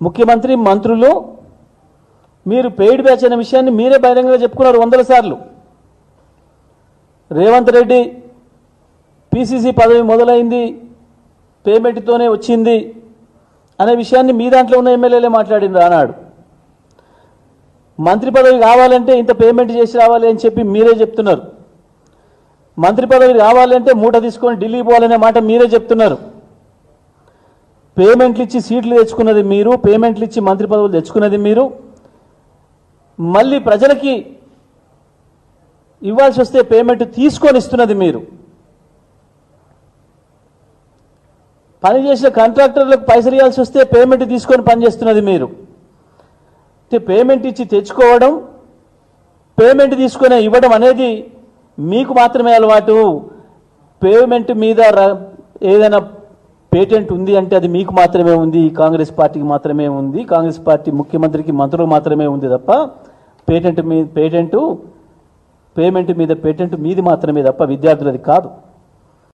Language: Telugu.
ముఖ్యమంత్రి మంత్రులు మీరు పెయిడ్ బ్యాచ్ అనే విషయాన్ని మీరే బహిరంగంగా చెప్పుకున్నారు వందల సార్లు. రేవంత్ రెడ్డి పిసిసి పదవి మొదలైంది పేమెంట్తోనే వచ్చింది అనే విషయాన్ని మీ దాంట్లో ఉన్న ఎమ్మెల్యేలే మాట్లాడింది ఆనాడు. మంత్రి పదవి కావాలంటే ఇంత పేమెంట్ చేసి రావాలి అని చెప్పి మీరే చెప్తున్నారు. మంత్రి పదవి కావాలంటే మూట తీసుకొని ఢిల్లీ పోవాలనే మాట మీరే చెప్తున్నారు. పేమెంట్లు ఇచ్చి సీట్లు తెచ్చుకున్నది మీరు పేమెంట్లు ఇచ్చి మంత్రి పదవులు తెచ్చుకున్నది మీరు. మళ్ళీ ప్రజలకి ఇవ్వాల్సి వస్తే పేమెంట్ తీసుకొని ఇస్తున్నది మీరు. పని చేసిన కాంట్రాక్టర్లకు పైసలు ఇవ్వాల్సి వస్తే పేమెంట్ తీసుకొని పనిచేస్తున్నది మీరు. అంటే పేమెంట్ ఇచ్చి తెచ్చుకోవడం పేమెంట్ తీసుకొని ఇవ్వడం అనేది మీకు మాత్రమే అలవాటు. పేమెంట్ మీద ర- ఏదైనా పేటెంట్ ఉంది అంటే అది మీకు మాత్రమే ఉంది కాంగ్రెస్ పార్టీకి మాత్రమే ఉంది కాంగ్రెస్ పార్టీ ముఖ్యమంత్రికి మంత్రులకు మాత్రమే ఉంది తప్ప పేటెంట్ మీ పేటెంటు పేమెంట్ మీద పేటెంట్ మీది మాత్రమే తప్ప విద్యార్థులది కాదు.